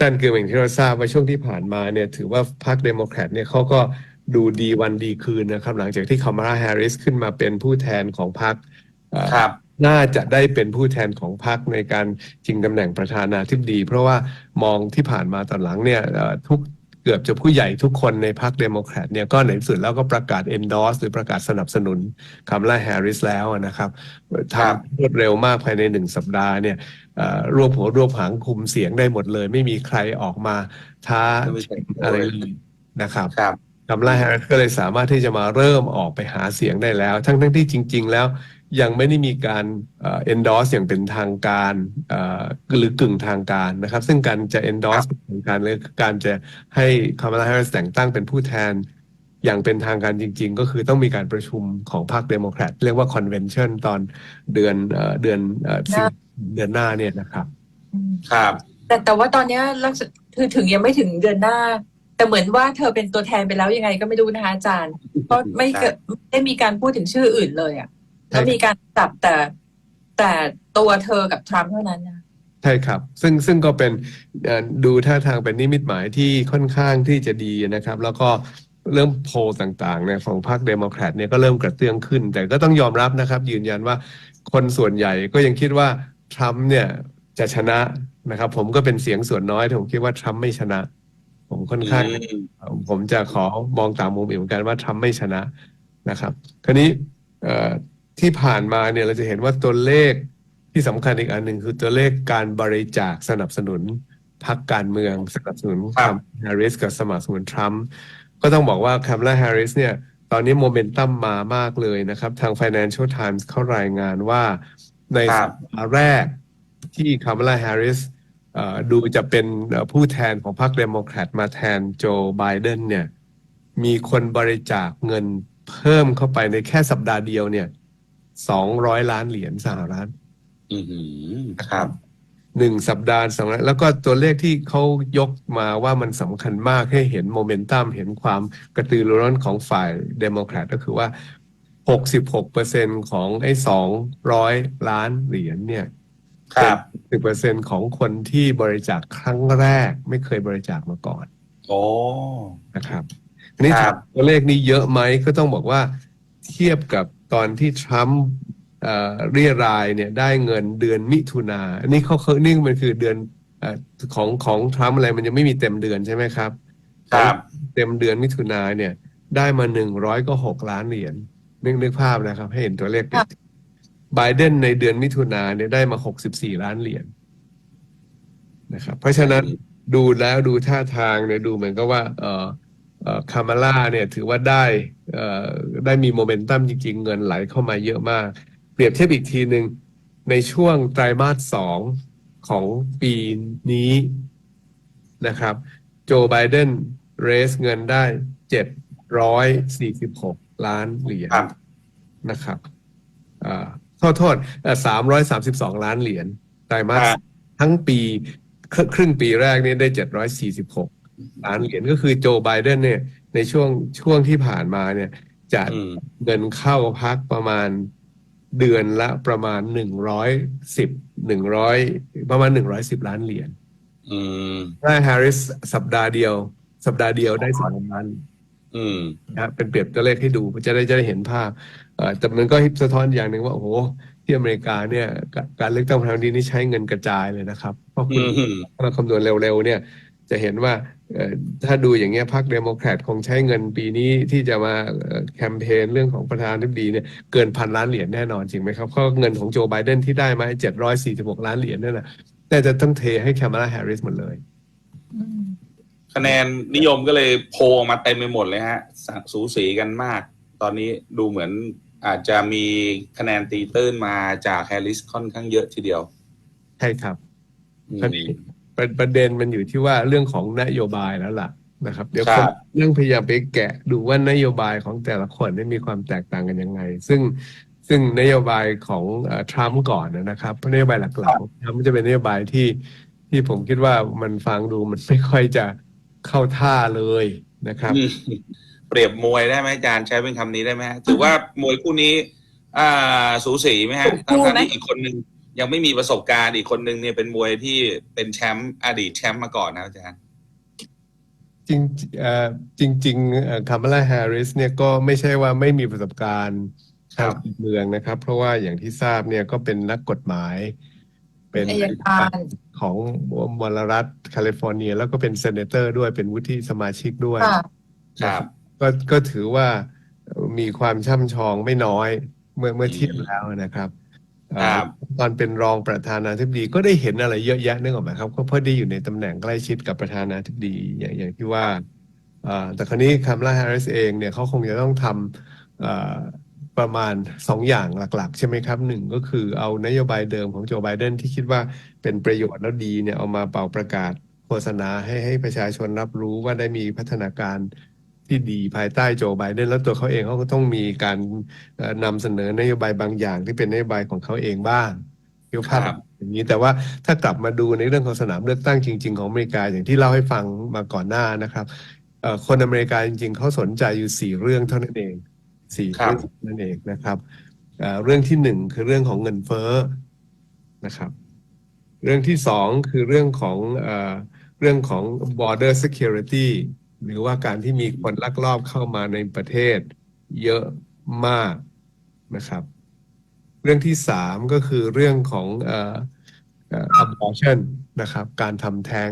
นั่นคืออย่างที่เราทราบว่าช่วงที่ผ่านมาเนี่ยถือว่าพรรคเดโมแครตเนี่ยเขาก็ดูดีวันดีคืนนะครับ หลังจากที่คามาลาแฮร์ริสขึ้นมาเป็นผู้แทนของพรรคเอ่อครับน่าจะได้เป็นผู้แทนของพรรคในการชิงตำแหน่งประธานาธิบดี เพราะว่ามองที่ผ่านมาตอนหลังเนี่ยเอ่อทุก เกือบจะผู้ใหญ่ทุกคนในพรรคเดโมแครตเนี่ยก็ในที่สุดแล้วก็ประกาศ endorse หรือประกาศสนับสนุนคามาลาแฮร์ริสแล้วนะครับครับทำรวดเร็วมากภายในหนึ่งสัปดาห์เนี่ยเอ่อรวบหัวรวบหางคุมเสียงได้หมดเลย ไม่มีใครออกมาท้าไม่ใช่อะไรเลยนะครับครับคามาลาแฮร์ริสก็เลยสามารถที่จะมาเริ่มออกไปหาเสียงได้แล้ว ทั้งทั้งที่จริง ๆ แล้ว ยังไม่ได้มีการเอ่อ endorse อย่างเป็นทางการเอ่อหรือกึ่งทางการนะครับ ซึ่งการจะ endorse เป็นทางการหรือการจะให้คามาลาแฮร์ริสแต่งตั้งเป็นผู้แทนอย่างเป็นทางการจริง ๆ ก็คือต้องมีการประชุมของพรรคเดโมแครตเรียกว่า convention ตอนเดือนเอ่อเดือนเอ่อสิงเดือนหน้าเนี่ยนะครับอืมครับ แต่แต่ว่าตอนเนี้ยลักษณะคือถึงยังไม่ถึงเดือนหน้า แต่เหมือนว่าเธอเป็นตัวแทนไปแล้วยังไงก็ไม่รู้นะคะอาจารย์ เพราะไม่เกิดไม่ได้มีการพูดถึงชื่ออื่นเลยอะ แล้วมีการจับแต่แต่ตัวเธอกับทรัมป์เท่านั้นนะใช่ครับ ซึ่งซึ่งก็เป็นเอ่อดูท่าทางเป็นนิมิตหมายที่ค่อนข้างที่จะดีนะครับ แล้วก็เริ่มโพลต่างๆเนี่ยของพรรคเดโมแครตเนี่ยก็เริ่มกระเตื้องขึ้น แต่ก็ต้องยอมรับนะครับ ยืนยันว่าคนส่วนใหญ่ก็ยังคิดว่าทรัมป์เนี่ยจะชนะนะครับ ผมก็เป็นเสียงส่วนน้อยที่ผมคิดว่าทรัมป์ไม่ชนะ ผมค่อนข้างอืมผมจะขอมองตามมุมอีกเหมือนกันว่าทรัมป์ไม่ชนะนะครับ คราวนี้เอ่อ ที่ผ่านมาเนี่ยเราจะเห็นว่าตัวเลขที่สำคัญอีกอันหนึ่งคือตัวเลขการบริจาคสนับสนุนพรรคการเมืองสนับสนุนครัคาบมแฮร์ริสกับสมัครสนุนทรัมป์ก็ต้องบอกว่าคา m ล a แฮร์ริสเนี่ยตอนนี้โมเมนตัมมามากเลยนะครับ ทาง Financial Times เขารายงานว่าในครัสับปดาห์แรกที่คา m ล a แฮร์ริสเอ่อดูจะเป็นเอ่อผู้แทนของพรรคเดโมแครตมาแทนโจไบเดนเนี่ยมีคนบริจาคเงินเพิ่มเข้าไปในแค่สัปดาห์เดียวเนี่ย สองร้อยล้านเหรียญสหรัฐอือหือครับหนึ่งสัปดาห์สองล้านแล้วก็ตัวเลขที่เขายกมาว่ามันสำคัญมากให้เห็นโมเมนตัมเห็นความกระตือรือร้นของฝ่ายเดโมแครตก็คือว่า 66%ของไอ้200ล้านเหรียญเนี่ยครับสิบเปอร์เซ็นของคนที่บริจาคครั้งแรกไม่เคยบริจาคมาก่อนโอ้นะครับอันนี้ครับตัวเลขนี้เยอะไหมก็ต้องบอกว่าเทียบกับ ตอนที่ทรัมป์เอ่อเรียรายเนี่ยได้เงินเดือนมิถุนาอันนี้เขาเขานี่มันคือเดือนเอ่อของของทรัมป์อะไรมันยังไม่มีเต็มเดือนใช่ไหมครับ ครับเต็มเดือนมิถุนาเนี่ยได้มาหนึ่งร้อยก็หกล้านเหรียญนึกนึกภาพนะครับ ให้เห็นตัวเลขครับไบเดนในเดือนมิถุนาเนี่ยได้มาหกสิบสี่ล้านเหรียญนะครับ เพราะฉะนั้นดูแล้วดูท่าทางเนี่ยดูเหมือนกับว่า เออเอ่อ คามาล่าเนี่ยถือว่าได้เอ่อได้มีโมเมนตัมจริง ๆ เงินไหลเข้ามาเยอะมาก เปรียบเทียบอีกทีหนึ่งในช่วงไตรมาสสองของปีนี้นะครับ โจไบเดนเรสเงินได้เจ็ดร้อยสี่สิบหกล้านเหรียญครับนะครับอ่าโทษโทษสามร้อยสามสิบสองล้านเหรียญไตรมาสครับทั้งปีครึ่งครึ่งปีแรกนี่ได้เจ็ดร้อยสี่สิบหก ล้านเหรียญก็คือโจไบเดนเนี่ย ในช่วงช่วงที่ผ่านมาเนี่ย จะอืมเงินเข้าพักประมาณเดือนละประมาณหนึ่งร้อยสิบหนึ่งร้อยประมาณหนึ่งร้อยสิบล้านเหรียญอืมได้แฮร์ริสสัปดาห์เดียว สัปดาห์เดียวได้สองล้านอืมนะครับเป็นเปรียบตัวเลขให้ดูจะได้จะได้เห็นภาพเอ่อแต่มันก็สะท้อนอย่างหนึ่งว่าโอ้โหที่อเมริกาเนี่ย กาการเลือกตั้งประธานาธิบดีนี่ใช้เงินกระจายเลยนะครับเพราะคุอืณมถ้าเราคำนวณเร็วๆเนี่ย จะเห็นว่าเอ่อ ถ้าดูอย่างเงี้ยพรรคเดโมแครตคงใช้เงินปีนี้ที่จะมาเอ่อแคมเปญเรื่องของประธานาธิบดีเนี่ยเกินพันล้านเหรียญแน่นอนจริงไหมครับเพราะเงินของโจไบเดนที่ได้มาเจ็ดร้อยสี่สิบหกล้านเหรียญนั่นแหละแต่จะต้องเทให้แคม a ลาแฮร์ริสหมดเลยอืมคะแนนนิยมก็เลยโพลออกมาเต็มไปหมดเลยฮะสสูสีกันมาก ตอนนี้ดูเหมือนอาจจะมีคะแนนตีตื้นมาจากแฮร์ริสค่อนข้างเยอะทีเดียว ใช่ครับอืมคราวนี้ ประประเด็นมันอยู่ที่ว่าเรื่องของนโยบายแล้วล่ะนะครับ เดี๋ยวคครันบเรื่องพยายามไปแกะดูว่านโยบายของแต่ละคนได้มีความแตกต่างกันยังไง ซึ่งซึ่งนโยบายของทรัมป์ก่อนนะครับนโยบายหลักๆของทรัมป์จะเป็นนโยบายที่ที่ผมคิดว่ามันฟังดูมันไม่ค่อยจะเข้าท่าเลยนะครับ อืมเปรียบมวยได้ไหมอาจารย์ใช้เป็นคำนี้ได้ไหมฮะถือว่ามวยคู่นี้ อ่า สูสีไหมฮะคู่ทั้งไหมๆที่อีกคนหนึ่ง ยังไม่มีประสบการณ์อีกคนนึงเนี่ยเป็นมวยที่เป็นแชมป์อดีตแชมป์มาก่อนนะอาจารย์จริงเอ่อจริงๆคามาลาแฮร์ริสเนี่ยก็ไม่ใช่ว่าไม่มีประสบการณ์ครัทางบการเมืองนะครับ เพราะว่าอย่างที่ทราบเนี่ยก็เป็นนักกฎหมาย เป็นอายการของมลรัฐแคลิฟอร์เนีย แล้วก็เป็นเซเนเตอร์ด้วยเป็นวุฒิสมาชิกด้วยค่ะครับก็ก็ถือว่ามีความช่ำชองไม่น้อยเมื่อเมื่ออืมเทียบแล้วนะครับเอ่อครับ ตอนเป็นรองประธานาธิบดีก็ได้เห็นอะไรเยอะแยะนึกออกไหมครับ ก็เพราะได้อยู่ในตำแหน่งใกล้ชิดกับประธานาธิบดีอย่างอย่างที่ว่าเอ่อแต่คราวนี้คามาลาแฮร์ริสเองเนี่ยเขาคงจะต้องทำเอ่อประมาณสองอย่างหลัก ๆ ใช่ไหมครับหนึ่งก็คือเอานโยบายเดิมของโจไบเดนที่คิดว่าเป็นประโยชน์แล้วดีเนี่ยเอามาเป่าประกาศโฆษณาให้ให้ประชาชนรับรู้ว่าได้มีพัฒนาการ ที่ดีภายใต้โจไบเดนแล้วตัวเขาเองเขาก็ต้องมีการเอ่อนำเสนอนโยบายบางอย่างที่เป็นนโยบายของเขาเองบ้างยกภาพครับอย่างนี้แต่ว่าถ้ากลับมาดูในเรื่องของสนามเลือกตั้งจริง ๆ ของอเมริกาอย่างที่เล่าให้ฟังมาก่อนหน้านะครับเอ่อคนอเมริกาจริง ๆเขาสนใจอยู่สี่เรื่องเท่านั้นเองสี่ครับเรื่องนั่นเองนะครับเอ่อเรื่องที่หนึ่งคือเรื่องของเงินเฟ้อนะครับ เรื่องที่สองคือเรื่องของเอ่อเรื่องของ border security หรือว่าการที่มีคนลักลอบเข้ามาในประเทศเยอะมากนะครับ เรื่องที่สามก็คือเรื่องของเอ่อเอ่อ abortion นะครับ การทำแท้ง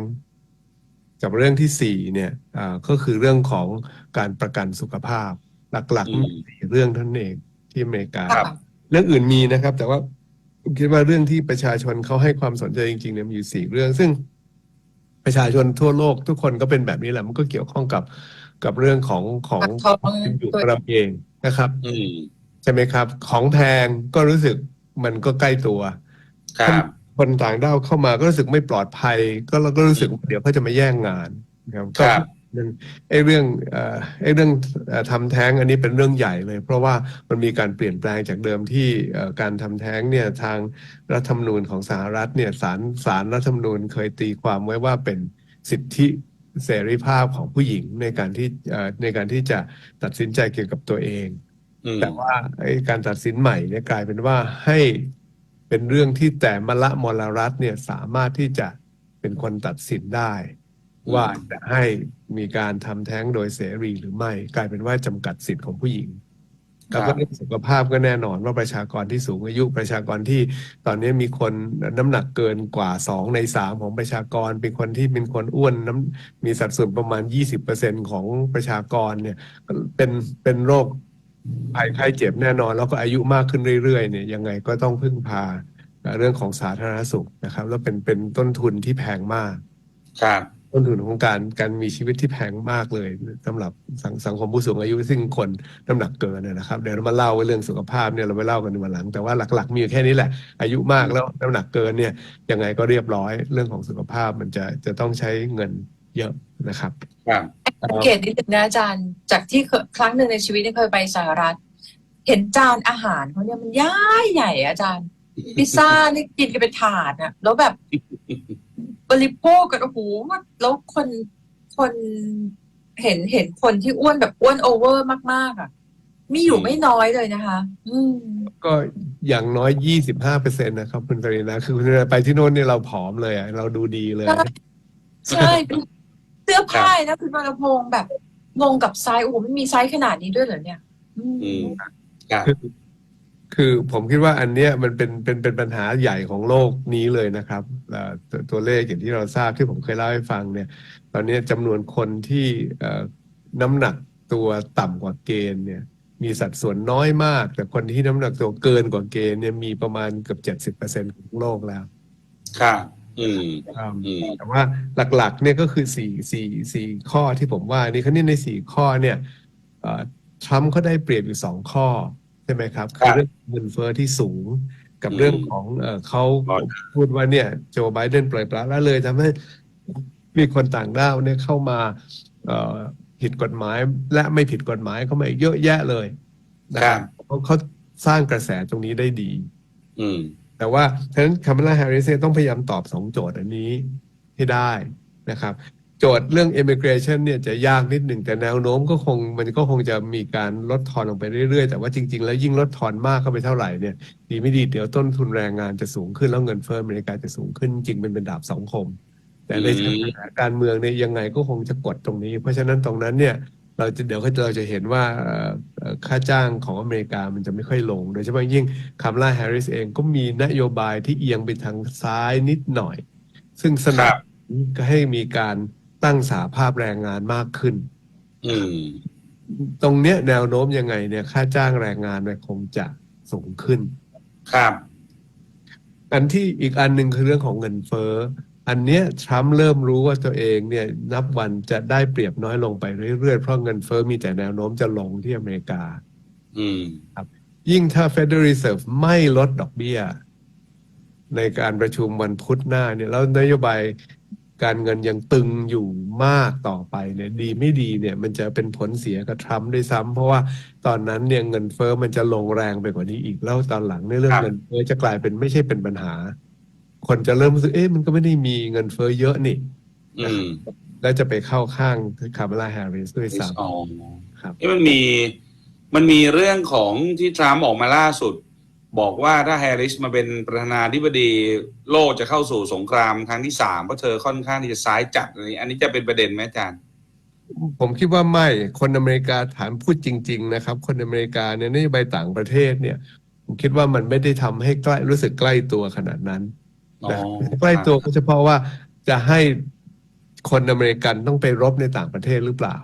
กับเรื่องที่สี่เนี่ยอ่าก็คือเรื่องของการประกันสุขภาพ หลักอืมๆมีสี่เรื่องเท่านั้นเองที่อเมริกาครับเรื่องอื่นมีนะครับ แต่ว่าผมคิดว่าเรื่องที่ประชาชนเขาให้ความสนใจจริงๆเนี่ยมีอยู่สี่เรื่องซึ่ง ประชาชนทั่วโลกทุกคนก็เป็นแบบนี้แหละ มันก็เกี่ยวข้องกับกับเรื่องของของปากท้องความเป็นอยู่ของเราเองนะครับ อืม ใช่ไหมครับ ของแพงก็รู้สึกมันก็ใกล้ตัวครับ คนต่างด้าวเข้ามาก็รู้สึกไม่ปลอดภัย ก็เราก็รู้สึกว่าเดี๋ยวเขาจะมาแย่งงานนะครับครัก็บเรื่อง ไอ้เรื่องเอ่อไอ้เรื่องเอ่อทำแท้งอันนี้เป็นเรื่องใหญ่เลย เพราะว่ามันมีการเปลี่ยนแปลงจากเดิมที่เอ่อการทำแท้งเนี่ยทางรัฐธรรมนูญของสหรัฐเนี่ยศาลศาลรัฐธรรมนูญเคยตีความไว้ว่าเป็นสิทธิเสรีภาพของผู้หญิงในการที่เอ่อในการที่จะตัดสินใจเกี่ยวกับตัวเองอืมแต่ว่าไอ้การตัดสินใหม่เนี่ยกลายเป็นว่าให้เป็นเรื่องที่แต่มละมลรัฐเนี่ยสามารถที่จะเป็นคนตัดสินได้อืม ว่าจะให้มีการทำแท้งโดยเสรีหรือไม่ กลายเป็นว่าจำกัดสิทธิ์ของผู้หญิงครัแล้วบก็เรื่องสุขภาพก็แน่นอนว่าประชากรที่สูงอายุประชากรที่ตอนนี้มีคนน้ำหนักเกินกว่าสองในสามของประชากร เป็นคนที่เป็นคนอ้วนน้ำมีสัดส่วนประมาณยี่สิบเปอร์เซ็นของประชากรเนี่ยก็เป็นเป็นโรคภัยไข้เจ็บแน่นอน แล้วก็อายุมากขึ้นเรื่อยๆเนี่ยยังไงก็ต้องพึ่งพาเรื่องของสาธารณสุขนะครับ แล้วเป็นเป็นต้นทุนที่แพงมากครับ ต้นทุนของการการมีชีวิตที่แพงมากเลยสำหรับสังสังคมผู้สูงอายุซึ่งคนน้ำหนักเกินเนยนะครับเดี๋ยวเรามาเล่าเรื่องสุขภาพเนี่ยเราไปเล่ากันในวันหลัง แต่ว่าหลัก ๆ มีอยู่แค่นี้แหละ อายุมากแล้วน้ำหนักเกินเนี่ยยังไงก็เรียบร้อยเรื่องของสุขภาพมันจะจะต้องใช้เงินเยอะนะครับครับสังเกตนิดนึงนะอาจารย์จากที่เคยครั้งหนึ่งในชีวิตที่เคยไปสหรัฐ เห็นจานอาหารเขาเนี่ยมันย่ายใหญ่อะอาจารย์ พิซซ่านี่กินกันเป็นถาดอะแล้วแบบ บริโภคกันโอ้โหมันแล้วคนคนเห็นเห็นคนที่อ้วนแบบอ้วนโอเวอร์มาก ๆอะมีอยู่ไม่น้อยเลยนะคะ อืมก็อย่างน้อยยี่สิบห้าเปอร์เซ็นต์นะครับ คุณกรีนะคือคุณกรีนะไปที่โน่นเนี่ยเราผอมเลยอะเราดูดีเลย ใช่ใช่เป็นเสื้อผ้านะคุณวรพงษ์แบบงงกับไซส์โอ้โหไม่มีไซส์ขนาดนี้ด้วยเหรอเนี่ย อืมอืมครับ คือ คือผมคิดว่าอันเนี้ยมันเป็นเป็นเป็นปัญหาใหญ่ของโลกนี้เลยนะครับเอ่อตัวตัวเลขอย่างที่เราทราบที่ผมเคยเล่าให้ฟังเนี่ย ตอนนี้จำนวนคนที่เอ่อน้ำหนักตัวต่ำกว่าเกณฑ์เนี่ย มีสัดส่วนน้อยมาก แต่คนที่น้ำหนักตัวเกินกว่าเกณฑ์เนี่ยมีประมาณเกือบเจ็ดสิบเปอร์เซ็นของโลกแล้วครับอืมอืมอืมแต่ว่าหลักๆ เนี่ยก็คือสี่สี่สี่ข้อที่ผมว่านี่เขานี่ในสี่ข้อเนี่ยเอ่อทรัมป์เขาได้เปรียบอยู่สองข้อใช่ไหมครับครัคือบเรื่องเงินเฟ้อที่สูงกับอืมเรื่องของเอ่อเขาครับพูดว่าเนี่ย โจไบเดนปล่อยปละละเลยทำให้มีคนต่างด้าวเนี่ยเข้ามาเอ่อผิดกฎหมาย และไม่ผิดกฎหมายเข้ามาอีกเยอะแยะเลยนะครับเขาเขาสร้างกระแสตรงนี้ได้ดี อืมแต่ว่าฉะนั้นคามาลาแฮร์ริสเนี่ยต้องพยายามตอบสองโจทย์อันนี้ให้ได้นะครับ โจทย์เรื่อง immigration เนี่ยจะยากนิดหนึ่งแต่แนวโน้มก็คงมันก็คงจะมีการลดทอนลงไปเรื่อยๆ แต่ว่าจริง ๆ แล้วยิ่งลดทอนมากเข้าไปเท่าไหร่เนี่ยดีไม่ดีเดี๋ยวต้นทุนแรงงานจะสูงขึ้นแล้วเงินเฟ้ออเมริกาจะสูงขึ้น จริงเป็นเป็นดาบสองคม แต่ในอืมสถานการณ์เมืองเนี่ยยังไงก็คงจะกดตรงนี้ เพราะฉะนั้นตรงนั้นเนี่ยเราจะเดี๋ยวเราจะเห็นว่าเอ่อเอ่อค่าจ้างของอเมริกามันจะไม่ค่อยลง โดยเฉพาะยิ่งคาร์ลาแฮร์ริสเองก็มีนโยบายที่เอียงไปทางซ้ายนิดหน่อย ซึ่งสนับสนุนให้มีการ ตั้งสาภาพแรงงานมากขึ้น อืม ตรงเนี้ยแนวโน้มยังไงเนี่ย ค่าจ้างแรงงานเนี่ยคงจะสูงขึ้น ครับ อันที่อีกอันหนึ่งคือเรื่องของเงินเฟ้อ อันเนี้ยทรัมป์เริ่มรู้ว่าตัวเองเนี่ย นับวันจะได้เปรียบน้อยลงไปเรื่อยๆ เพราะเงินเฟ้อมีแต่แนวโน้มจะลงที่อเมริกา อืมยิ่งถ้า Federal Reserve ไม่ลดดอกเบี้ย ในการประชุมวันพุธหน้าเนี่ยแล้วนโยบาย การเงินยังตึงอยู่มากต่อไปเนี่ยดีไม่ดีเนี่ยมันจะเป็นผลเสียกับทรัมป์ด้วยซ้ำเพราะว่าตอนนั้นเนี่ยเงินเฟ้อมันจะลงแรงไปกว่านี้อีก แล้วตอนหลังในยเรื่องครับเงินเฟ้อจะกลายเป็นไม่ใช่เป็นปัญหา คนจะเริ่มรู้สึกเอ๊ะมันก็ไม่ได้มีเงินเฟ้อเยอะนี่อืมแล้วจะไปเข้าข้างคาร์เมลาแฮร์ริสด้วยซ้อ๋อำครับนี่มันมีมันมีเรื่องของที่ทรัมป์ออกมาล่าสุด บอกว่าถ้าแฮร์ริสมาเป็นประธานาธิบดีโลกจะเข้าสู่สงครามครั้งที่สามเพราะเธอค่อนข้างที่จะซ้ายจัดอันนี้ อันนี้จะเป็นประเด็นไหมอาจารย์ ผมคิดว่าไม่คนอเมริกาถามพูดจริง ๆ นะครับ คนอเมริกาเนี่ยนโยบายต่างประเทศเนี่ย ผมคิดว่ามันไม่ได้ทำให้ใกล้รู้สึกใกล้ตัวขนาดนั้นอ๋อนะใกล้ตัวก็เฉพาะว่าจะให้คนอเมริกันต้องไปรบในต่างประเทศหรือเปล่า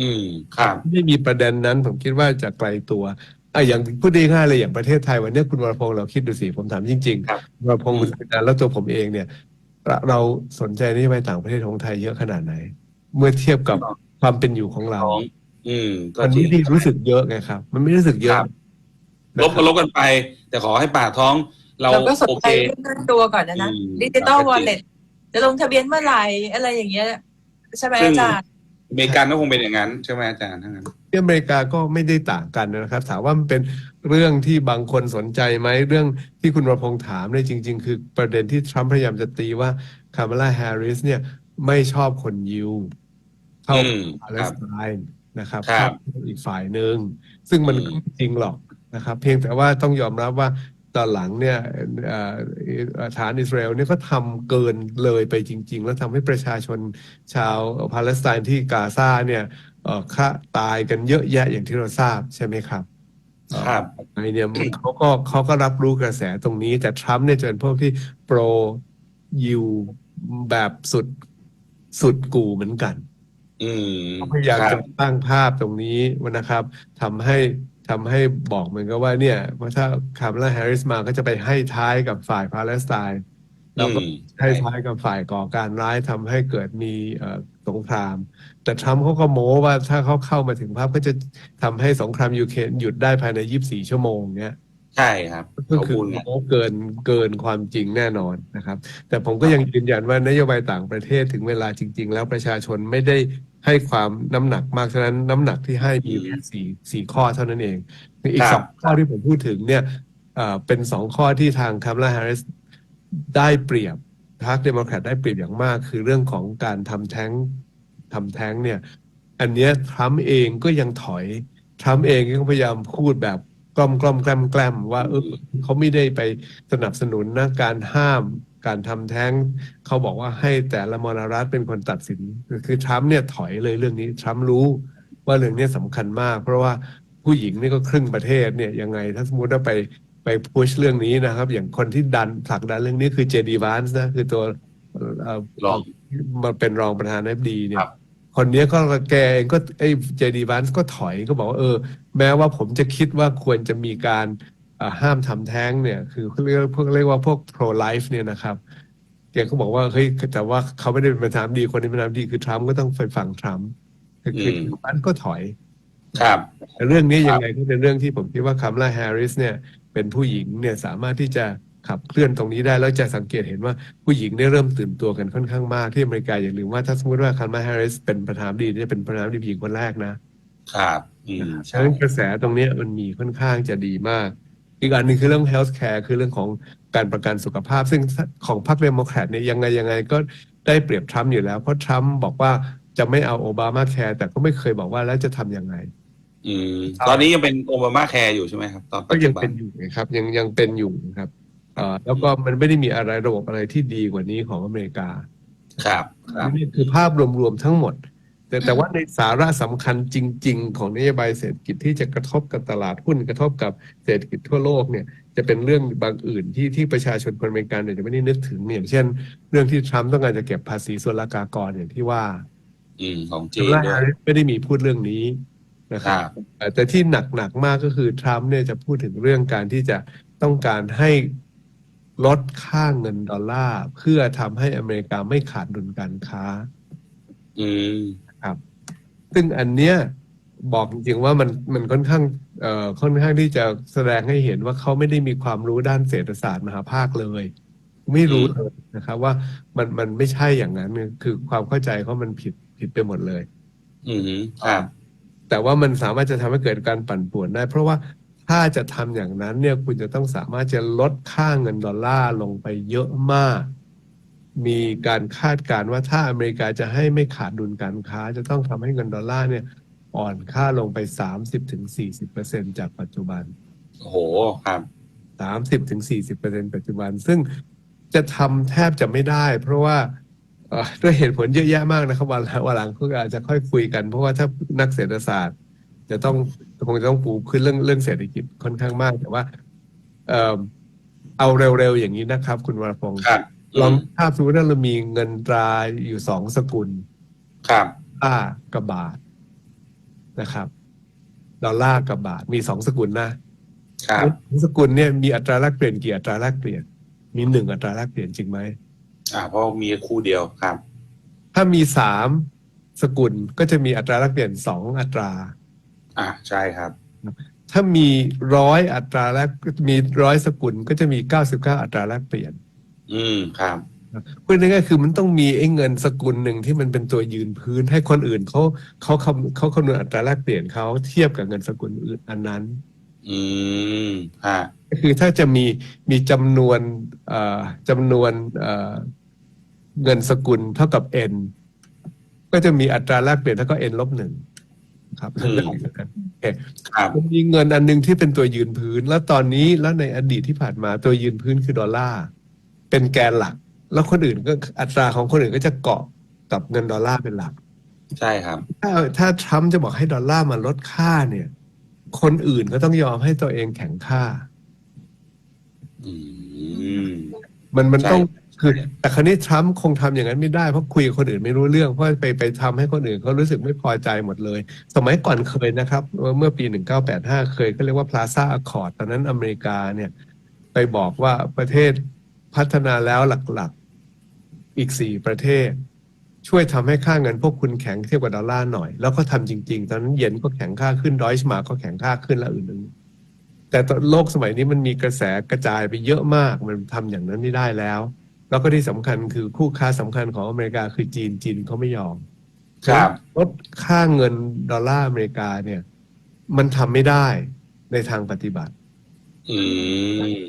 อืมครับไม่มีประเด็นนั้น ผมคิดว่าจะไกลตัว อะอย่างพูดง่ายๆเลยอย่างประเทศไทยวันนี้คุณวรพงศ์เราคิดดูสิผมถามจริงครับๆคุณวรพงศ์คุณสัญญาแล้วตัวผมเองเนี่ยเราเราสนใจนโยบายต่างประเทศของไทยเยอะขนาดไหน เมื่อเทียบกับความเป็นอยู่ของเรา ของอืม ก็มันจริไม่งได้รู้สึกเยอะไงครับ มันไม่รู้สึกเยอะครับนะลบก็ลบกันไป แต่ขอให้ปากท้องเราเราก็สนโอใจเค เรื่องตั้งตัวก่อนนะนะอืมดิจิตอลครับวอลเล็ตจะลงทะเบียนเมื่อไหร่อะไรอย่างเงี้ย ใช่ไหมซึ่ง อาจารย์ อเมริกันก็คงเป็นอย่างนั้นใช่ไหมอาจารย์ทั้งนั้นที่อเมริกาก็ไม่ได้ต่างกันนะครับ ถามว่ามันเป็นเรื่องที่บางคนสนใจไหมเรื่องที่คุณวรพงษ์ถามเนี่ยจริง ๆ คือประเด็นที่ทรัมป์พยายามจะตีว่าคาร์ม l ลาแฮร์ริสเนี่ยไม่ชอบคนยิวเข้าอืมปาเลสไตน์นะครับครับเข้าอีกฝ่ายหนึ่งซึ่งมันอืมก็ไม่จริงหรอกนะครับ เพียงแต่ว่าต้องยอมรับว่า ตอนหลังเนี่ยเอ่อเอ่อฐานอิสราเอลเนี่ยก็ทำเกินเลยไปจริง ๆ แล้วทำให้ประชาชนชาวปาเลสไตน์ที่กาซาเนี่ยเอ่อฆ่าตายกันเยอะแยะอย่างที่เราทราบใช่ไหมครับครับไอเนี่ยมันเขาก็เขาก็รับรู้กระแสตรงนี้ แต่ทรัมป์เนี่ยจะเป็นพวกที่โปรยูแบบสุดสุดกูเหมือนกันอืมเขาพยายามครัจะบสร้างภาพตรงนี้นะครับทำให้ ทำให้บอกเหมือนกับว่าเนี่ยว่าถ้าคาร์มลาแฮร์ริสมาก็จะไปให้ท้ายกับฝ่ายปาเลสไตน์แล้วก็อืมให้ท้ายกับฝ่ายก่อการร้ายทำให้เกิดมีเอ่อสงคราม แต่ทรัมป์เขาก็โม้ว่าถ้าเขาเข้ามาถึงภาพก็จะทำให้สงครามยูเครนหยุดได้ภายใน24ชั่วโมงเนี้ยใช่ครับก็เขาคือพูดไงโม้เกินเกินความจริงแน่นอนนะครับ แต่ผมก็ยังยืนยันว่านโยบายต่างประเทศถึงเวลาจริง ๆ แล้วประชาชนไม่ได้ ให้ความน้ำหนักมากฉะนั้นน้ำหนักที่ให้มีแค่สี่สี่ข้อเท่านั้นเอง อีกสองข้อที่ผมพูดถึงเนี่ยเอ่อเป็นสองข้อที่ทางคาร์มลาแฮร์ริสได้เปรียบพรรคเดโมแครตได้เปรียบอย่างมาก คือเรื่องของการทำแท้งทำแท้งเนี่ย อันเนี้ยทรัมป์เองก็ยังถอยทรัมป์เองก็พยายามพูดแบบกล้อมกล้อมแกล้มแกล้มว่าเออเขาไม่ได้ไปสนับสนุนนะการห้าม การทำแท้งเขาบอกว่าให้แต่ละมรรัฐเป็นคนตัดสิน คือทรัมป์เนี่ยถอยเลยเรื่องนี้ทรัมป์รู้ว่าเรื่องนี้สำคัญมาก เพราะว่าผู้หญิงนี่ก็ครึ่งประเทศเนี่ยยังไงถ้าสมมติว่าไปไปพุชเรื่องนี้นะครับ อย่างคนที่ดันผลักดันเรื่องนี้คือเจดีวานส์นะคือตัวเอ่อรองมาเป็นรองประธานาธิบดีเนี่ครัยบคนเนี้ยก็แกเองก็ไอ้เจดีวานส์ก็ถอยก็บอกว่าเออ แม้ว่าผมจะคิดว่าควรจะมีการอ่า ห้ามทำแท้งเนี่ยคือเขาเรียกพวกเรียกว่าพวก pro life เนี่ยนะครับแกก็บอกว่าเฮ้ยแต่ว่าเขาไม่ได้เป็นประธานาธิบดีคนนี้เป็นประธานาธิบดีคือทรัมป์ก็ต้องไปฝั่งทรัมป์คือคืออืมมันก็ถอย ครับแต่เรื่องนี้ยังไงก็เป็นเรื่องที่ผมคิดว่าคาร์มลาแฮร์ริสเนี่ย เป็นผู้หญิงเนี่ยสามารถที่จะขับเคลื่อนตรงนี้ได้แล้วจะสังเกตเห็นว่าผู้หญิงได้เริ่มตื่นตัวกันค่อนข้างมากที่อเมริกาอย่าลืมว่าถ้าสมมติว่าคาร์มลาแฮร์ริสเป็นประธานาธิบดีจะเป็นประธานาธิบดีผู้หญิงคนแรกนะครับอืมฉะนั้นกระแสตรงเนี้ยมันมีค่อนข้างจะดีมาก อีกอันหนึ่งคือเรื่อง health care คือเรื่องของการประกันสุขภาพ ซึ่งของพรรคเดโมแครตเนี่ยยังไงยังไงก็ได้เปรียบทรัมป์อยู่แล้ว เพราะทรัมป์บอกว่าจะไม่เอาโอบามาแคร์แต่ก็ไม่เคยบอกว่าแล้วจะทำยังไง อืม ตอนนี้ยังเป็นโอบามาแคร์อยู่ใช่ไหมครับ ตอนก็ปัจยัจุงบัเป็นนอยู่นะครับ ยังยังเป็นอยู่นะครับเอ่อแล้วก็มันไม่ได้มีอะไรระบบอะไรที่ดีกว่านี้ของอเมริกา ครับ ครับนี่คือภาพรวมๆทั้งหมด แต่แต่ว่าในสาระสำคัญจริง ๆ ของนโยบายเศรษฐกิจที่จะกระทบกับตลาดหุ้นกระทบกับเศรษฐกิจทั่วโลกเนี่ยจะเป็นเรื่องบางอื่นที่ที่ประชาชนคนอเมริกันเนี่ยจะไม่ได้นึกถึงเนี่ยอย่างเช่น เรื่องที่ทรัมป์ต้องการจะเก็บภาษีส่วนลากากรอย่างที่ว่า อืมของจีคนรั้งด้แรวยกไม่ได้มีพูดเรื่องนี้นะคครับรับเอ่อแต่ที่หนักหนักมากก็คือทรัมป์เนี่ยจะพูดถึงเรื่องการที่จะต้องการให้ลดค่าเงินดอลลาร์เพื่อทำให้อเมริกาไม่ขาดดุลการค้า อืม ครับ ซึ่งอันเนี้ยบอกจริงๆว่ามันมันค่อนข้างเอ่อค่อนข้างที่จะแสดงให้เห็นว่าเขาไม่ได้มีความรู้ด้านเศรษฐศาสตร์มหาภาคเลย ไม่รู้เลยนะครับว่ามันมันไม่ใช่อย่างนั้นคือความเข้าใจเขามันผิดผิดไปหมดเลย อืมครับ แต่ว่ามันสามารถจะทำให้เกิดการปั่นป่วนได้ เพราะว่าถ้าจะทำอย่างนั้นเนี่ยคุณจะต้องสามารถจะลดค่าเงินดอลลาร์ลงไปเยอะมาก มีการคาดการณ์ว่าถ้าอเมริกาจะให้ไม่ขาดดุลการค้า จะต้องทำให้เงินดอลลาร์เนี่ยอ่อนค่าลงไป 30-40%ถึง40%จากปัจจุบัน โอ้โหครับ 30-40%ถึง40%ปัจจุบัน ซึ่งจะทำแทบจะไม่ได้ เพราะว่าเอ่อด้วยเหตุผลเยอะแยะมากนะครับวันหลังวันหลังก็อาจจะค่อยคุยกัน เพราะว่าถ้านักเศรษฐศาสตร์ จะต้องคงจะต้องปูขึ้นเรื่องเรื่องเศรษฐกิจค่อนข้างมาก แต่ว่า เอ่อเอาเร็วๆอย่างนี้นะครับ คุณวรพงศ์ครับ ลองมภาพสมมติว่าเรามีเงินตราอยู่สองสกุลครับดอลลาร์กับบาทนะครับดอลลาร์กับบาทมีสองสกุลนะครับสองสกุลเนี่ยมีอัตราแลกเปลี่ยนกี่อัตราแลกเปลี่ยน มีหนึ่งอัตราแลกเปลี่ยนจริงไหมอ่าเพราะมีคู่เดียวครับ ถ้ามีสามสกุลก็จะมีอัตราแลกเปลี่ยนสองอัตรา อ่าใช่ครับ ถ้ามีร้อยอัตราแลกมีร้อยสกุลก็จะมีเก้าสิบเก้าอัตราแลกเปลี่ยน อืมครับพูดง่ายๆคือมันต้องมีไอ้เงินสกุลหนึ่งที่มันเป็นตัวยืนพื้นให้คนอื่นเขาเขาคำเขาคำนวณอัตราแลกเปลี่ยนเขาเทียบกับเงินสกุลอื่นอันนั้น อืมฮะก็คือถ้าจะมีมีจำนวนเอ่อจำนวนเอ่อเงินสกุลเท่ากับ n ก็จะมีอัตราแลกเปลี่ยนเท่ากับ n ลบหนึ่งครับอืมโอเคครับมันมีเงินอันหนึงที่เป็นตัวยืนพื้น แล้วตอนนี้แล้วในอดีตที่ผ่านมาตัวยืนพื้นคือดอลลาร์ เป็นแกนหลัก แล้วคนอื่นก็อัตราของคนอื่นก็จะเกาะกับเงินดอลลาร์เป็นหลัก ใช่ครับ ถ้าถ้าทรัมป์จะบอกให้ดอลลาร์มาลดค่าเนี่ย คนอื่นก็ต้องยอมให้ตัวเองแข็งค่า อืม มันมันใช่ ต้องคือแต่ครั้นี้ทรัมป์คงทำอย่างนั้นไม่ได้เพราะคุยกับคนอื่นไม่รู้เรื่องเพราะไปไปทำให้คนอื่นเขารู้สึกไม่พอใจหมดเลย สมัยก่อนเคยนะครับ เมื่อปี 1985 เคยก็เรียกว่า Plaza Accord ตอนนั้นอเมริกาเนี่ย ไปบอกว่าประเทศ พัฒนาแล้วหลักๆอีกสี่ประเทศ ช่วยทำให้ค่าเงินพวกคุณแข็งเทียบกับดอลลาร์หน่อย แล้วก็ทำจริง ๆ ตอนนั้นเยนก็แข็งค่าขึ้นดอยช์มาร์กก็แข็งค่าขึ้นแล้วอื่นๆแต่ตอนโลกสมัยนี้มันมีกระแสกระจายไปเยอะมากมันทำอย่างนั้นไม่ได้แล้ว แล้วก็ที่สำคัญคือคู่ค้าสำคัญของอเมริกาคือจีนจีนเขาไม่ยอมครับลดค่าเงินดอลลาร์อเมริกาเนี่ย มันทำไม่ได้ในทางปฏิบัติอืม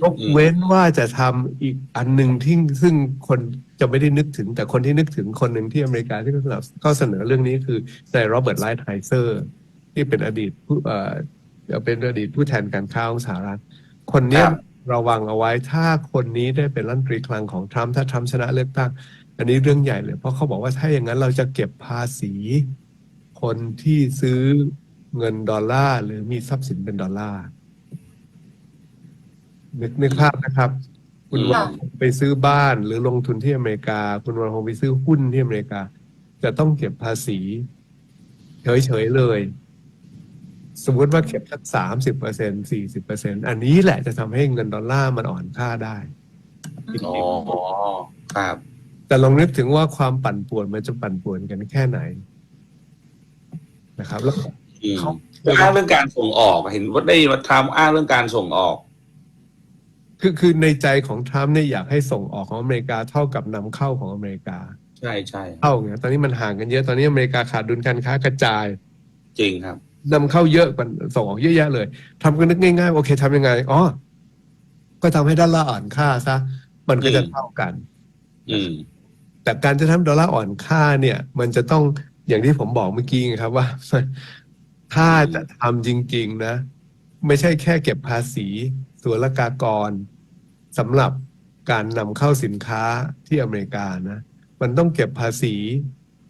ยกเว้นว่าจะทำอีกอันหนึ่งที่ซึ่งคนจะไม่ได้นึกถึง แต่คนที่นึกถึงคนหนึ่งที่อเมริกาที่เขาเสนอเขาเสนอเรื่องนี้คือนายโรเบิร์ตไลท์ไฮเซอร์ ที่เป็นอดีตผู้เอ่อเป็นอดีตผู้แทนการค้าของสหรัฐ คนเนี้ยครับ ระวังเอาไว้ถ้าคนนี้ได้เป็นรัฐมนตรีคลังของทรัมป์ถ้าทรัมป์ชนะเลือกตั้ง อันนี้เรื่องใหญ่เลย เพราะเขาบอกว่าถ้าอย่างนั้นเราจะเก็บภาษี คนที่ซื้อเงินดอลลาร์หรือมีทรัพย์สินเป็นดอลลาร์ นึกนึกภาพนะครับ คุณอืมว่าไปซื้อบ้านหรือลงทุนที่อเมริกา คุณวรพงศ์ไปซื้อหุ้นที่อเมริกา จะต้องเก็บภาษีเฉยๆเลย สมมติว่าเก็บสักสามสิบเปอร์เซ็นสี่สิบเปอร์เซ็นอันนี้แหละจะทำให้เงินดอลลาร์มันอ่อนค่าได้อ๋อครับ แต่ลองนึกถึงว่าความปั่นป่วนมันจะปั่นป่วนกันแค่ไหน นะครับ แล้วอืมเขาอ้างเรื่องการส่งออกเห็นว่าได้ว่าทรัมป์อ้างเรื่องการส่งออก คือคือในใจของทรัมป์เนี่ยอยากให้ส่งออกของอเมริกาเท่ากับนำเข้าของอเมริกา ใช่ใช่เท่าไงตอนนี้มันห่างกันเยอะตอนนี้อเมริกาขาดดุลการค้ากระจาย จริงครับนำเข้าเยอะกว่าส่งออกเยอะแยะเลยทำกันนึกง่ายๆโอเคทำยังไงอ๋อก็ทำให้ดอลลาร์อ่อนค่าซะมันก็จะอืมเท่ากัน อืมแต่การจะทำดอลลาร์อ่อนค่าเนี่ย มันจะต้องอย่างที่ผมบอกเมื่อกี้ไงครับว่า ถ้าจะทำจริง ๆ นะ ไม่ใช่แค่เก็บภาษี ศุลกากรสำหรับการนำเข้าสินค้าที่อเมริกานะ มันต้องเก็บภาษี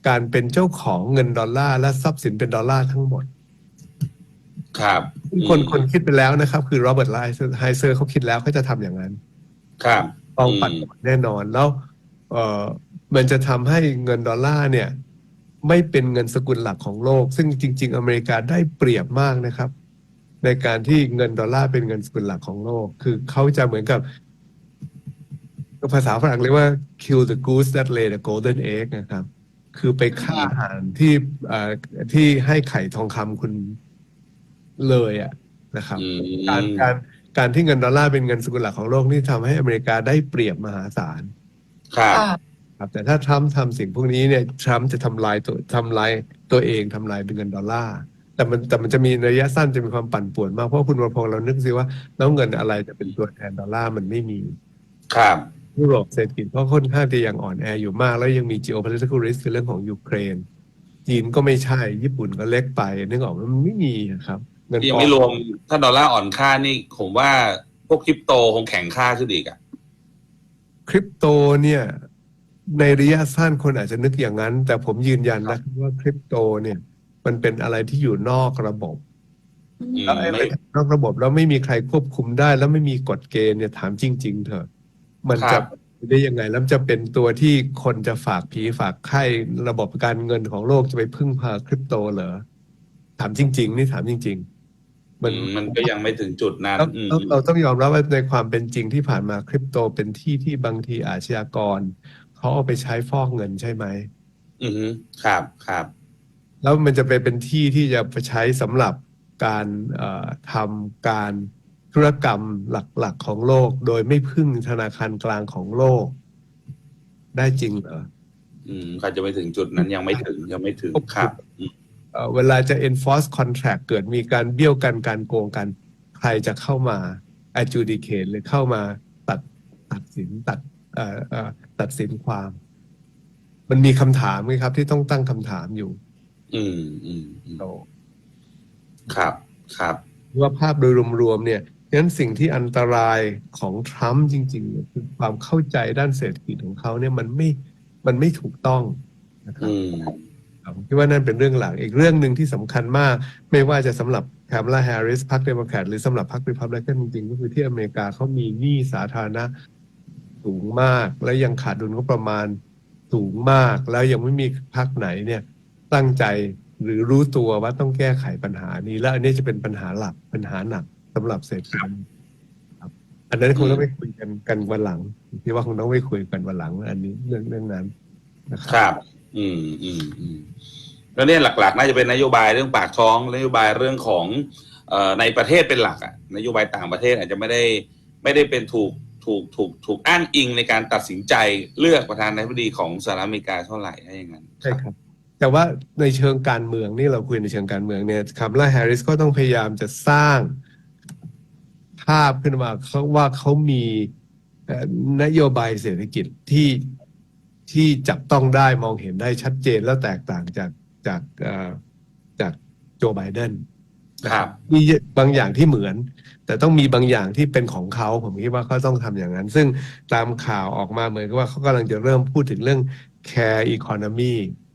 การเป็นเจ้าของเงินดอลลาร์และทรัพย์สินเป็นดอลลาร์ทั้งหมด ครับ คนอืมคนคิดไปแล้วนะครับ คือโรเบิร์ตไลไฮเซอร์เขาคิดแล้วเขาจะทำอย่างนั้น ครับต้องปัดหมดแน่นอนแล้ว เออมันจะทำให้เงินดอลลาร์เนี่ย ไม่เป็นเงินสกุลหลักของโลก ซึ่งจริง ๆ อเมริกาได้เปรียบมากนะครับ ในการที่เงินดอลลาร์เป็นเงินสกุลหลักของโลก คือเขาจะเหมือนกับ ภาษาฝรั่งเรียกว่า kill the goose that lay the golden egg นะครับ คือไปฆ่าห่านที่เอ่อที่ให้ไข่ทองคำคุณเลยอะนะครับอืมการการการที่เงินดอลลาร์เป็นเงินสกุลหลักของโลกนี่ทำให้อเมริกาได้เปรียบมหาศาลครับค่ะครับแต่ถ้าทรัมป์ทำสิ่งพวกนี้เนี่ยทรัมป์จะทำลายตัวทำลายตัวเองทำลายเงินดอลลาร์ แต่มันแต่มันจะมีระยะสั้นจะมีความปั่นป่วนมากเพราะว่าคุณวรพงษ์เรานึกสิว่าแล้วเงินอะไรจะเป็นตัวแทนดอลลาร์มันไม่มีครับยุโรปเศรษฐกิจก็ค่อนข้างที่ยังอ่อนแออยู่มาก แล้วยังมี geopolitical risk คือเรื่องของยูเครน จีนก็ไม่ใช่ญี่ปุ่นก็เล็กไปนึกออกไหมมันไม่มีอะครับเงินยังปอนไม่ด์รวมถ้าดอลลาร์อ่อนค่านี่ผมว่าพวกคริปโตคงแข็งค่าขึ้นอีกอะคริปโตเนี่ย ในระยะสั้นคนอาจจะนึกอย่างนั้น แต่ผมยืนยันนะว่าคริปโตเนี่ย มันเป็นอะไรที่อยู่นอกระบบอืมแล้วไอ้ไม่ นอกระบบแล้วไม่มีใครควบคุมได้ แล้วไม่มีกฎเกณฑ์เนี่ยถามจริง ๆ เถอะ มันครัจะบ ได้ยังไง แล้วมันจะเป็นตัวที่คนจะฝากผีฝากไข้ระบบการเงินของโลกจะไปพึ่งพาคริปโตเหรอถามจริง ๆ นี่ถามจริง ๆ มันมันก็ยังไม่ถึงจุดนั้นแล้วอืม แล้วเราต้องยอมรับว่าในความเป็นจริงที่ผ่านมาคริปโตเป็นที่ที่บางทีอาชญากรเขาเอาไปใช้ฟอกเงินใช่ไหม อือฮึครับครับ แล้วมันจะไปเป็นที่ที่จะไปใช้สำหรับการเอ่อทำการธุรกรรมหลักๆของโลก โดยไม่พึ่งธนาคารกลางของโลก ได้จริงเหรออืมอาจจะไม่ถึงจุดนั้นยังไม่ถึงยังไม่ถึงครับอืมเอ่อเวลาจะ enforce contract เกิดมีการเบี้ยวกันการโกงกัน ใครจะเข้ามา adjudicate หรือเข้ามาตัดตัดสินตัดเอ่อเอ่อตัดสินความ มันมีคำถามไหมครับ ที่ต้องตั้งคำถามอยู่ อืมอืมอืมเราครับครับว่าภาพโดยรวมๆเนี่ยฉะนั้นสิ่งที่อันตรายของทรัมป์จริงๆเนี่ยคือความเข้าใจด้านเศรษฐกิจของเขาเนี่ยมันไม่มันไม่ถูกต้องนะครับอืมผมคิดว่านั่นเป็นเรื่องหลักอีกเรื่องหนึ่งที่สำคัญมาก ไม่ว่าจะสำหรับแคมลาแฮร์ริสพรรคเดโมแครตหรือสำหรับพรรครีพับลิกันจริงๆ ก็คือที่อเมริกาเขามีหนี้สาธารณะสูงมาก และยังขาดดุลงบประมาณสูงมาก แล้วยังไม่มีพรรคไหนเนี่ย ตั้งใจหรือรู้ตัวว่าต้องแก้ไขปัญหานี้ และอันนี้จะเป็นปัญหาหลักปัญหาหนักสำหรับเศรษฐกิจครับอันนั้นคงต้องไปคุยกันกันวันหลังคิดว่าคงต้องไปคุยกันวันหลังอันนี้เรื่องเรื่องนั้นนะคครับรับ อืมอืมอืมแล้วเนี่ยหลัก ๆ น่าจะเป็นนโยบายเรื่องปากท้องนโยบายเรื่องของเอ่อในประเทศเป็นหลักอะนโยบายต่างประเทศอาจจะไม่ได้ไม่ได้เป็นถูกถูกถูกถูกอ้างอิงในการตัดสินใจเลือกประธานาธิบดีของสหรัฐอเมริกาเท่าไหร่ถ้าอย่างนั้นใช่ครับ แต่ว่าในเชิงการเมืองนี่เราคุยในเชิงการเมืองเนี่ยคาร์ลาแฮร์ริสก็ต้องพยายามจะสร้างภาพขึ้นมาเขาว่าเขามีเอ่อนโยบายเศรษฐกิจที่ที่จับต้องได้มองเห็นได้ชัดเจนแล้วแตกต่างจากจากเอ่อจากโจไบเดนครับมีบางอย่างที่เหมือน แต่ต้องมีบางอย่างที่เป็นของเขาผมคิดว่าเขาต้องทำอย่างนั้น ซึ่งตามข่าวออกมาเหมือนกับว่าเขากำลังจะเริ่มพูดถึงเรื่อง care economy อืม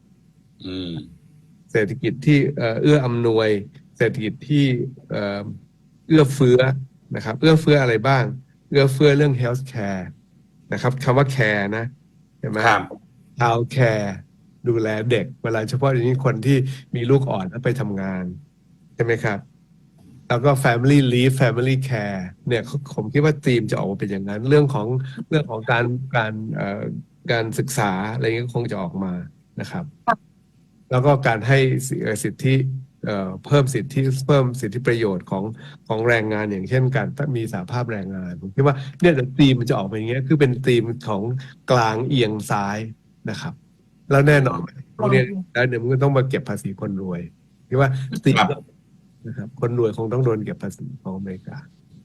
เศรษฐกิจที่เอ่อเอื้ออำนวย เศรษฐกิจที่เอ่อเอื้อเฟื้อนะครับ เอื้อเฟื้ออะไรบ้าง เอื้อเฟื้อเรื่อง health care นะครับคำว่า care นะเห็นไหมครับ child care ดูแลเด็ก เวลาเฉพาะอย่างนี้คนที่มีลูกอ่อนแล้วไปทำงาน ใช่ไหมครับ แล้วก็ family leave family care เนี่ยผมคิดว่าธีมจะออกมาเป็นอย่างนั้น เรื่องของเรื่องของการการเอ่อการศึกษาอะไรเงี้ยคงจะออกมานะครับ แล้วก็การให้สิเอ่อสิทธิเอ่อเพิ่มสิทธิเพิ่มสิทธิประโยชน์ของของแรงงานอย่างเช่นการมีสาภาพแรงงานผมคิดว่าเนี่ยธีมมันจะออกมาอย่างเงี้ยคือเป็นธีมของกลางเอียงซ้ายนะครับ แล้วแน่นอนเนี่ยแล้วเดี๋ยวมันก็ต้องมาเก็บภาษีคนรวยคิดว่าธีมครับนะครับ คนรวยคงต้องโดนเก็บภาษีของอเมริกา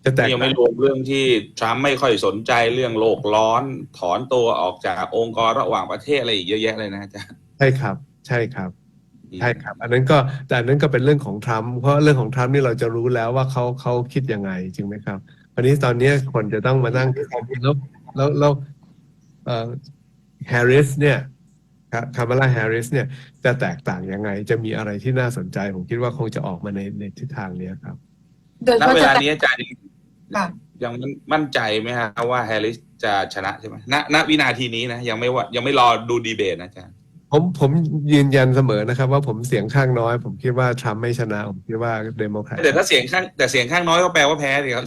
จะแตกนี่ยังต่าไม่งรวมเรื่องที่ทรัมป์ไม่ค่อยสนใจเรื่องโลกร้อนถอนตัวออกจากองค์กรระหว่างประเทศอะไรอีกเยอะแยะเลยนะอาจารย์ใช่ครับ ใช่ครับ ใช่ครับ อันนั้นก็แต่อันนั้นก็เป็นเรื่องของทรัมป์เพราะเรื่องของทรัมป์นี่เราจะรู้แล้วว่าเขาเขาคิดยังไงจริงไหมครับวันนี้ตอนนี้คนจะต้องมานั่งแล้วแล้วแล้วเอ่อแฮร์ริสเนี่ยคามาลาแฮร์ริสเนี่ยจะแตกต่างยังไง จะมีอะไรที่น่าสนใจ ผมคิดว่าคงจะออกมาในในทิศทางเนี้ยครับโดยณเฉพาะเวจะลาแต่งนี้อาจารย์ยังค่ะยังมั่นใจไหมฮะว่าแฮร์ริสจะชนะใช่ไหมณณวินาทีนี้นะ ยังไม่ว่ายังไม่รอดูดีเบตนะอาจารย์ ผมผมยืนยันเสมอนะครับ ว่าผมเสียงข้างน้อย ผมคิดว่าทรัมป์ไม่ชนะผมคิดว่าเดโมแครตแต่ถ้าเสียงข้างแต่เสียงข้างน้อยก็แปลว่าแพ้ดิครับ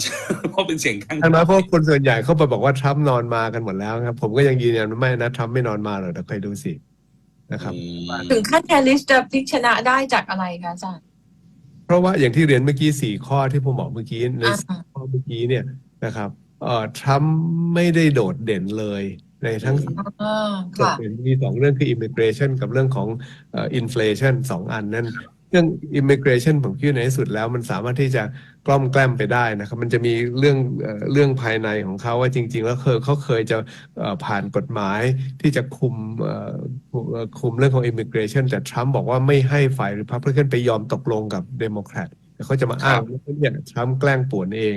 เพราะเป็นเสียงข้างข้างน้อยเพราะคนส่วนใหญ่เขาไปบอกว่าทรัมป์นอนมากันหมดแล้วครับ ผมก็ยังยืนยันว่าไม่นะทรัมป์ไม่นอนมาหรอกเดี๋ยวคอยดูสินะครับอืมถึงขั้นแฮร์ริสจะพลิกชนะได้จากอะไรคะอาจารย์เพราะว่าอย่างที่เรียนเมื่อกี้สี่ข้อที่ผมบอกเมื่อกี้ในอ่าสี่ข้อเมื่อกี้เนี่ยนะครับเอ่อทรัมป์ไม่ได้โดดเด่นเลย ในทั้งอ่าโดดค่ะ เด่นมีสองเรื่องคือ immigration กับเรื่องของเอ่อ inflation สองอันนั้นเรื่อง immigration ผมคิดว่าในที่สุดแล้ว มันสามารถที่จะกล่อมแกล้มไปได้นะครับ มันจะมีเรื่องเอ่อเรื่องภายในของเขาว่าจริง ๆ แล้วเคยเขาเคยจะเอ่อผ่านกฎหมายที่จะคุมเอ่อคุมเอ่อคุมเรื่องของ immigration แต่ทรัมป์บอกว่าไม่ให้ฝ่าย Republican ไปยอมตกลงกับ Democrat แต่เขาจะมาอ้างว่าเนี่ยทรัมป์แกล้งป่วนเอง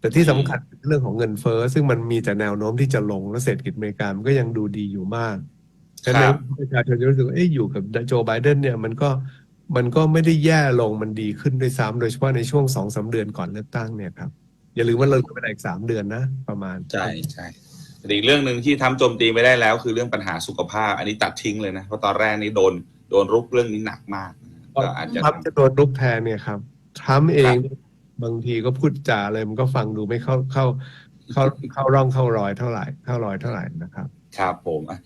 แต่ที่สำคัญคือเรื่องของเงินเฟ้อซึ่งมันมีแต่แนวโน้มที่จะลงและเศรษฐกิจอเมริกามันก็ยังดูดีอยู่มากฉะนั้นประชาชนจะรู้สึกว่าเอ๊ะอยู่กับโจไบเดนเนี่ยมันก็มันก็ไม่ได้แย่ลงมันดีขึ้นด้วยซ้ำโดยเฉพาะในช่วงสองสาเดือนก่อนเลือกตั้งเนี่ยครับ อย่าลืมว่าเราเหลือเวลาอีกสามเดือนนะ ประมาณ ใช่ใช่แต่อีกเรื่องหนึ่งที่ทำโจมตีไม่ได้แล้ว คือเรื่องปัญหาสุขภาพ อันนี้ตัดทิ้งเลยนะเพราะตอนแรกนี้โดนโดนรุกเรื่องนี้หนักมากก็อาจจะทรัมป์จะโดนลุกแทนเนี่ยครับทรัมป์เอง บางทีก็พูดจาอะไรมันก็ฟังดูไม่เข้าเข้าเข้าเข้าร่องเข้ารอยเท่าไหร่เข้ารอยเท่าไหร่นะครับ ครับผมอะ